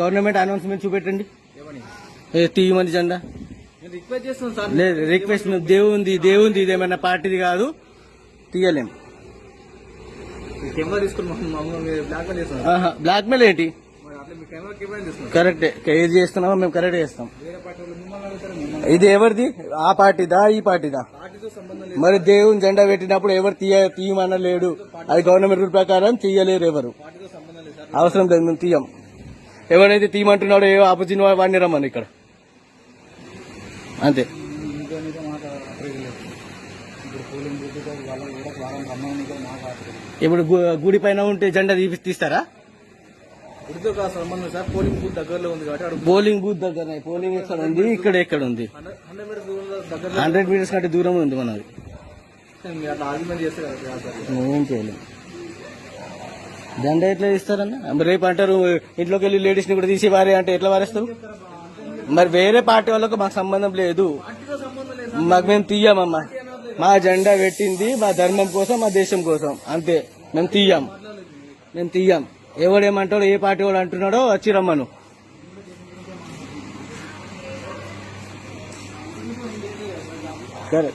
Government announcement చూపెట్టండి. తీయమని జెండా? Request sir. లేదు రిక్వెస్ట్ దేవుంది దేవుంది ఇదేమన్నా పార్టీది కాదు. తీయలేం. బ్లాక్ మెయిల్ ఏంటి? కరెక్టే ఏది చేస్తున్నామో మేము కరెక్ట్ చేస్తాం. ఇది ఎవరిది? ఆ పార్టీదా ఈ పార్టీదా? మరి దేవుని జెండా పెట్టినప్పుడు ఎవరు తీయ తీయమన్న లేడు అది గవర్నమెంట్ రూల్ ప్రకారం తీయలేరు ఎవరు. అవసరం లేదు మేము తీయం. ఎవరైతే తీయమంటున్నాడో ఏ ఆపోజిట్ వాడిని రమ్మని ఇక్కడ. అంతే. ఇప్పుడు గుడి పైన ఉంటే జెండా తీపి తీస్తారా? పోలింగ్ బూత్ దగ్గరలో ఉంది కాబట్టి పోలింగ్ బూత్ దగ్గర పోలింగ్ ఎక్కడ ఉంది? ఇక్కడ ఎక్కడ ఉంది? హండ్రెడ్ మీటర్స్ కంటే దూరం ఉంది మనది. ఏం చేయలేము జెండా ఎట్లా ఇస్తారన్న రేపు అంటారు ఇంట్లోకి వెళ్ళి లేడీస్ని కూడా తీసి వారే అంటే ఎట్లా వారేస్తారు? మరి వేరే పార్టీ వాళ్ళకు మాకు సంబంధం లేదు. మాకు మేము తీయమమ్మా. మా జెండా పెట్టింది మా ధర్మం కోసం మా దేశం కోసం. అంతే. మేము తీయం. మేము తీయం. ఎవడేమంటాడో ఏ పార్టీ వాడు అంటున్నాడో వచ్చి రమ్మను. సరే